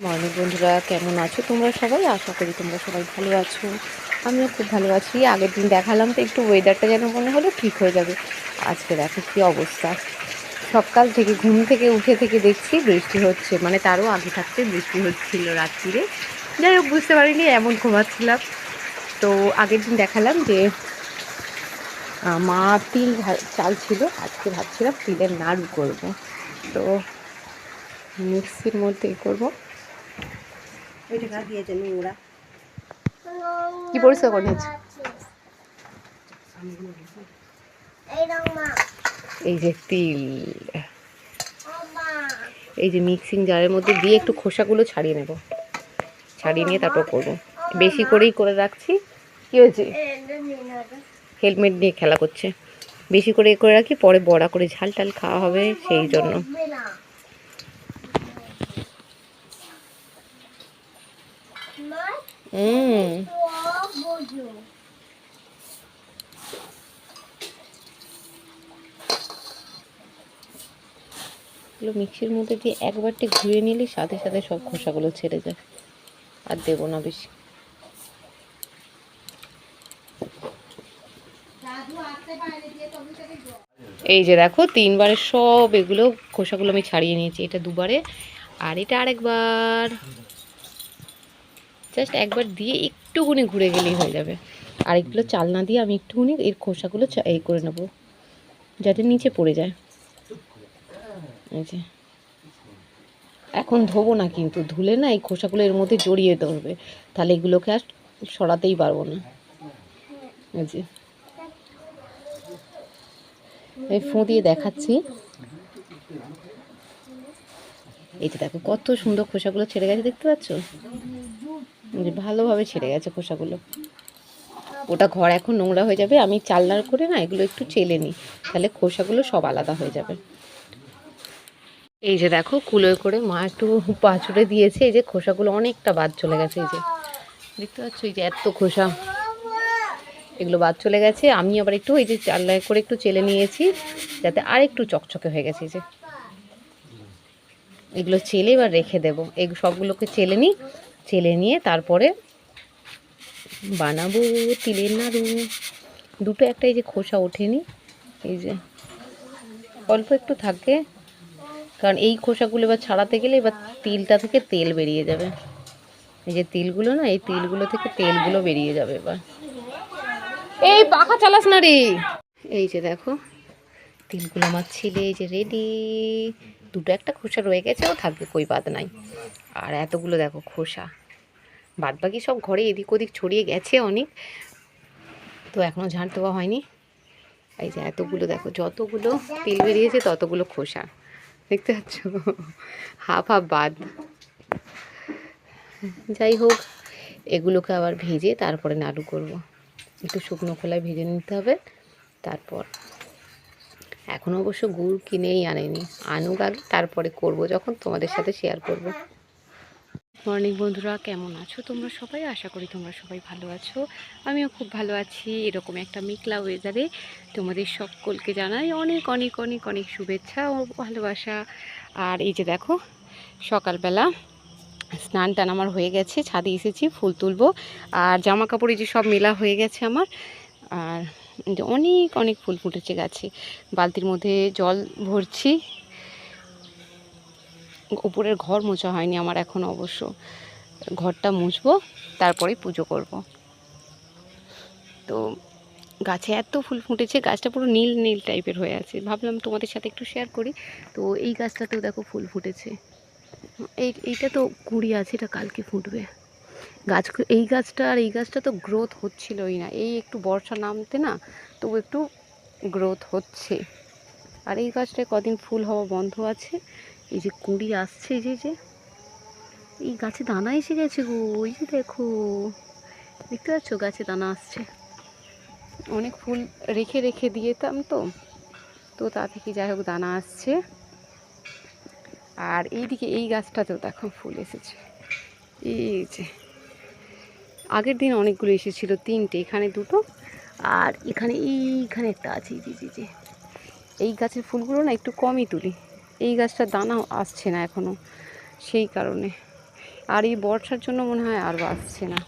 Morning বন্ধুরা, কেমন আছো তোমরা সবাই? আশা করি তোমরা সবাই ভালো আছো। আমিও খুব ভালো আছি। আগের দিন দেখালাম তো একটু ওয়েদারটা যেন মনে হলো ঠিক হয়ে যাবে। আজকে দেখো কী অবস্থা। সকাল থেকে, ঘুম থেকে, উঠে থেকে দেখছি বৃষ্টি হচ্ছে। মানে তারও আগে থাকতে বৃষ্টি হচ্ছিল রাত্রিরে। যাই হোক, বুঝতে পারিনি, এমন ঘুমাচ্ছিলাম। তো আগের দিন দেখালাম যে মা তিল চাল ছিল। আজকে ভাবছিলাম তিলের নাড়ু করব। তো মিক্সির মধ্যে করব। ওইটা কার দিয়েছে নোংরা। কি পরিষ্কার করে নিয়েছে? এই যে তিল। এই যে মিক্সিং জারের মধ্যে দিয়ে একটু খোসাগুলো ছাড়িয়ে নেব। ছাড়িয়ে নিয়ে তারপর করব। বেশি করেই করে রাখছি। কি হয়েছে? হেলমেট নিয়ে খেলা করছে। বেশি করে করে রাখি, পরে বড়া করে ঝাল টাল খাওয়া হবে সেই জন্য। হুম এগুলো মিক্সির মধ্যে দিয়ে একবারটি ঘুরিয়ে নিলে সাথে সাথে সব খোসাগুলো ছেড়ে যায়। আর দেবো না বেশি। এই যে দেখো, তিনবারে সব এগুলো খোসাগুলো আমি ছাড়িয়ে নিয়েছি। এটা দুবারে, আর এটা আরেকবার। জাস্ট একবার দিয়ে একটুখানি ঘুরে গেলেই হয়ে যাবে। আর এগুলো চাল না দিয়ে আমি একটুখানি এর খোসাগুলো এই করে নেব, যাতে নিচে পড়ে যায়। যে। এখন ধোবো না কিন্তু, ধুলে না এই খোসাগুলো এর মধ্যে জড়িয়ে ধরবে। তাহলে এগুলোকে আর সরাতেই পারব না। এই যে। এই ফোঁ দিয়ে দেখাচ্ছি। এই যে দেখো, কত সুন্দর খোসাগুলো ছেড়ে গেছে, দেখতে পাচ্ছ? ভালোভাবে ছেড়ে গেছে খোসাগুলো। ওটা ঘর এখন নোংরা হয়ে যাবে, আমি চালনার করে না এগুলো একটু চেলে নিই, তাহলে খোসাগুলো সব আলাদা হয়ে যাবে। এই যে দেখো, কুলোয় করে মা একটু পাঁচুড়ে দিয়েছে, এই যে খোসাগুলো অনেকটা বাদ চলে গেছে, এই যে। দেখতে পাচ্ছ, এই যে এত খোসা। এগুলো বাদ চলে গেছে, আমি আবার একটু এই যে চাল্লায় করে একটু চেলে নিয়েছি, যাতে আর একটু চকচকে হয়ে গেছে, এই যে। এগুলো চেলে এবার রেখে দেবো, এই সবগুলোকে চেলে নিই চেলে নিয়ে তারপরে বানাবো তিলের নাড়ু। দুটো একটা এই যে খোসা ওঠেনি, এই যে অল্প একটু থাকে, কারণ এই খোসাগুলো এবার ছাড়াতে গেলে এবার তিলটা থেকে তেল বেরিয়ে যাবে। এই যে তিলগুলো না, এই তিলগুলো থেকে তেলগুলো বেরিয়ে যাবে এবার। এই পাখা চালাস না রে। এই যে দেখো, তিলগুলো আমার ছিলে এই যে রেডি দুটো একটা খোসা রয়ে গেছে, ও থাকবে, কই বাদ নাই। আর এতগুলো দেখো খোসা। বাদ বাকি সব ঘরে এদিক ওদিক ছড়িয়ে গেছে অনেক। তো এখনও ঝাঁট দেওয়া হয়নি। এই যে এতগুলো দেখো, যতগুলো তিল বেরিয়েছে ততগুলো খোসা। দেখতে পাচ্ছ? হাফ হাফ বাদ। যাই হোক, এগুলোকে আবার ভেজে তারপরে নাড়ু করব। একটু শুকনো খোলায় ভেজে নিতে হবে, তারপর এখন অবশ্য গুড় কিনেই আনেনি। আনুক আগে, তারপরে করব, যখন তোমাদের সাথে শেয়ার করব। মর্নিং বন্ধুরা, কেমন আছো তোমরা সবাই? আশা করি তোমরা সবাই ভালো আছো। আমিও খুব ভালো আছি, এরকম একটা মেঘলা ওয়েদারে তোমাদের সকলকে জানাই অনেক অনেক অনেক অনেক শুভেচ্ছা ও ভালোবাসা। আর এই যে দেখো, সকালবেলা স্নান টান আমার হয়ে গেছে, ছাদে এসেছি, ফুল তুলবো। আর জামা কাপড়ে যে সব মেলা হয়ে গেছে আমার, আর এই অনেক অনেক ফুল ফুটেছে গাছে। বালতির মধ্যে জল ভরছি। উপরের ঘর মোছা হয়নি আমার এখন অবশ্য। ঘরটা মুছবো তারপরে পুজো করব। তো গাছে এত ফুল ফুটেছে, গাছটা পুরো নীল নীল টাইপের হয়ে আছে। ভাবলাম তোমাদের সাথে একটু শেয়ার করি। তো এই গাছটাতেও দেখো ফুল ফুটেছে। এই, এইটা তো কুড়ি আছে, এটা কালকে ফুটবে। গাছ, এই গাছটা আর এই গাছটা তো গ্রোথ হচ্ছিলই না। এই একটু বর্ষা নামতে না, তবু একটু গ্রোথ হচ্ছে। আর এই গাছটায় কদিন ফুল হওয়া বন্ধ আছে? এই যে কুড়ি আসছে যে যে, এই গাছে দানা এসে গেছে গো ওই যে দেখো। দেখতে পাচ্ছ গাছে দানা আসছে। অনেক ফুল রেখে রেখে দিয়েতাম তো তো তা থেকে যাই হোক দানা আসছে। আর এইদিকে এই গাছটাতেও দেখো ফুল এসেছে। এই যে। আগের দিন অনেকগুলো এসেছিল, তিনটে, এখানে দুটো, আর এখানে এইখানে একটা আছে জি জি যে, এই গাছের ফুলগুলো না একটু কমই তুলি। এই গাছটার দানা আসছে না এখনও সেই কারণে। আর এই বর্ষার জন্য মনে হয় আর আসছে না।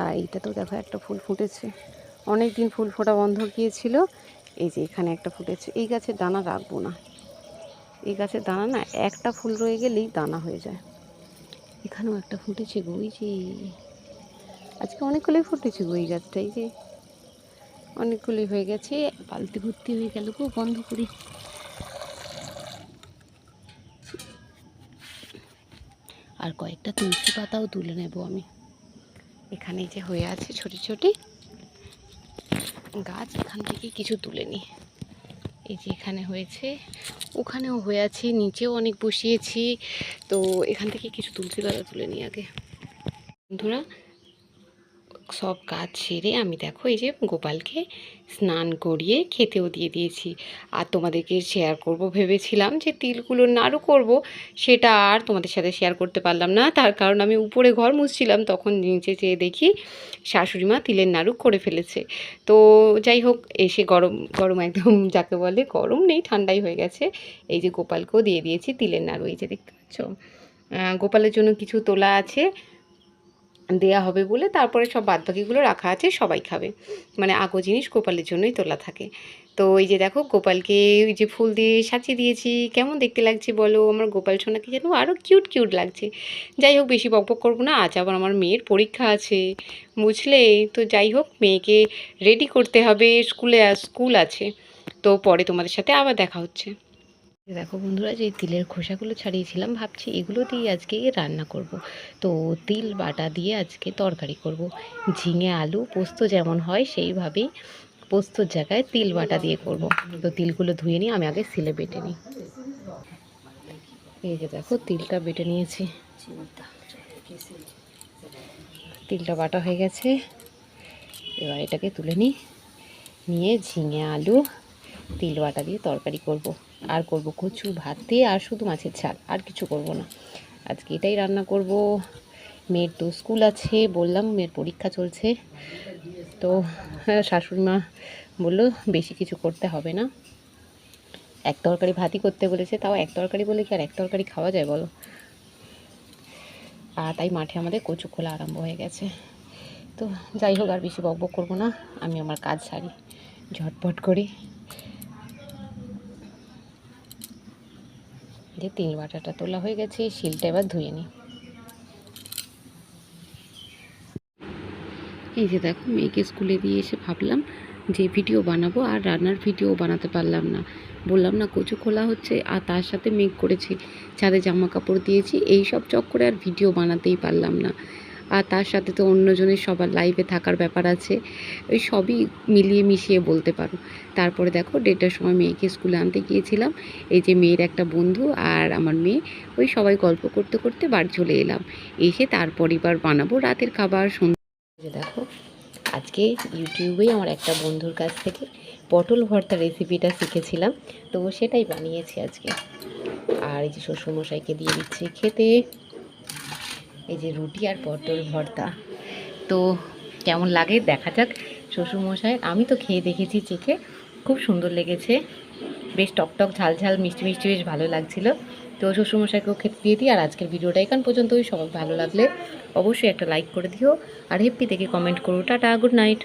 আর এইটা তো দেখো, একটা ফুল ফুটেছে। অনেক দিন ফুল ফোটা বন্ধ গিয়েছিল, এই যে এখানে একটা ফুটেছে। এই গাছের দানা রাখব না। এই গাছের দানা না, একটা ফুল রয়ে গেলেই দানা হয়ে যায়। এখানেও একটা ফুটেছে গো এই যে আজকে অনেকগুলোই ফুটেছে গো এই গাছটা, এই যে অনেকগুলোই হয়ে গেছে, বালতি ভর্তি হয়ে গেল গো, বন্ধ করি। আর কয়েকটা তুলসী পাতাও তুলে নেব আমি। এখানে যে হয়ে আছে ছোটি ছোটি গাছ, এখান থেকে কিছু তুলে নিই। এই যে এখানে হয়েছে ওখানেও হয়ে আছে নিচেও অনেক বসিয়েছি। তো এখান থেকে কিছু তুলসী পাতা তুলে নিই আগে। বন্ধুরা সব কাজ সেরে আমি দেখো এই যে গোপালকে স্নান করিয়ে খেতেও দিয়ে দিয়েছি। আর তোমাদেরকে শেয়ার করব ভেবেছিলাম যে তিলগুলো নাড়ু করব, সেটা আর তোমাদের সাথে শেয়ার করতে পারলাম না। তার কারণ আমি উপরে ঘর মুছছিলাম, তখন নিচে চেয়ে দেখি শাশুড়ি মা তিলের নাড়ু করে ফেলেছে। তো যাই হোক, এসে গরম গরম একদম যাকে বলে গরম নেই, ঠান্ডাই হয়ে গেছে। এই যে গোপালকেও দিয়ে দিয়েছি তিলের নাড়ু, এই যে দেখতে পাচ্ছ? গোপালের জন্য কিছু তোলা আছে। দেয়া হবে বলে তারপরে সব বাদবাকিগুলো রাখা আছে, সবাই খাবে। মানে আগো জিনিস গোপালের জন্যই তোলা থাকে। তো এই যে দেখো, গোপালকে ওই যে ফুল দিয়ে সাজিয়ে দিয়েছি, কেমন দেখতে লাগছে বলো? আমার গোপাল সোনাকে যেন আরও কিউট কিউট লাগছে। যাই হোক, বেশি বকবক করব না, আজ আবার আমার মেয়ের পরীক্ষা আছে। বুঝলে? তো যাই হোক, মেয়েকে রেডি করতে হবে, স্কুলে, স্কুল আছে। তো পরে তোমাদের সাথে আবার দেখা হচ্ছে। দেখো বন্ধুরা, যে তিলের খোসাগুলো ছাড়িয়েছিলাম, ভাবছি এগুলো দিয়ে আজকে রান্না করব। তো তিল বাটা দিয়ে আজকে তরকারি করব। ঝিঙে আলু পোস্ত যেমন হয়, সেইভাবেই পোস্তর জায়গায় তিল বাটা দিয়ে করব। তো তিলগুলো ধুয়ে নিয়ে আমি আগে সিলে বেটে নিই। এই যে দেখো, তিলটা বেটে নিয়েছি। তিলটা বাটা হয়ে গেছে। এবার এটাকে তুলে নিই। নিয়ে ঝিঙে আলু তিল বাটা দিয়ে তরকারি করব। আর করব কচু ভাত আর শুধু মাছের ঝাল। আর কিছু করব না। আজকে এটাই রান্না করব। মেয়ের তো স্কুল আছে বললাম মেয়ের পরীক্ষা চলছে। তো হ্যাঁ, শাশুড়ি মা বলল বেশি কিছু করতে হবে না। এক তরকারি ভাতই করতে বলেছে তাও এক তরকারি বলে কি আর এক তরকারি খাওয়া যায় বলো? আর তাই মাঠে আমাদের কচু খোলা আরম্ভ হয়ে গেছে। তো যাই হোক আর বেশি বকবক করব না। আমি আমার কাজ সারি। ঝটপট করি যে তিল বাটাটা তোলা হয়ে গেছে শিলটা এবার ধুয়ে নিই। এই যে দেখো, মেয়েকে স্কুলে দিয়ে এসে ভাবলাম যে ভিডিও বানাবো, আর রান্নার ভিডিও বানাতে পারলাম না। বললাম, না, কচু খোলা হচ্ছে, আর তার সাথে মেঘ করেছি। ছাদে জামা কাপড় দিয়েছি, এই সব চক্করে আর ভিডিও বানাতেই পারলাম না। আর তার সাথে তো অন্যজনের সবার লাইভে থাকার ব্যাপার আছে। ওই সবই মিলিয়ে মিশিয়ে বলতে পারো। তারপরে দেখো দেড়টার সময় মেয়েকে স্কুলে আনতে গিয়েছিলাম। এই যে মেয়ের একটা বন্ধু আর আমার মেয়ে, ওই সবাই গল্প করতে করতে বাড়ি চলে এলাম। এসে তারপর এবার বানাবো রাতের খাবার, সন্ধ্যা দেখো, আজকে ইউটিউবেই আমার একটা বন্ধুর কাছ থেকে পটল ভর্তা রেসিপিটা শিখেছিলাম। তো সেটাই বানিয়েছি আজকে। আর এই যে শ্বশুরমশাইকে দিয়ে দিচ্ছি খেতে। এই যে রুটি আর পটল ভর্তা। তো কেমন লাগে? দেখা যাক, শ্বশুরমশাই। আমি তো খেয়ে দেখেছি চেখে। খুব সুন্দর লেগেছে। বেশ টকটক ঝাল ঝাল মিষ্টি মিষ্টি বেশ ভালো লাগছিল। তো শ্বশুরমশাইকেও খেতে দিয়ে দিই। আর আজকের ভিডিওটা এখান পর্যন্তই। সবাই ভালো লাগলে অবশ্যই একটা লাইক করে দিও। আর হেপ্পি থেকে কমেন্ট করো। Tata, good night.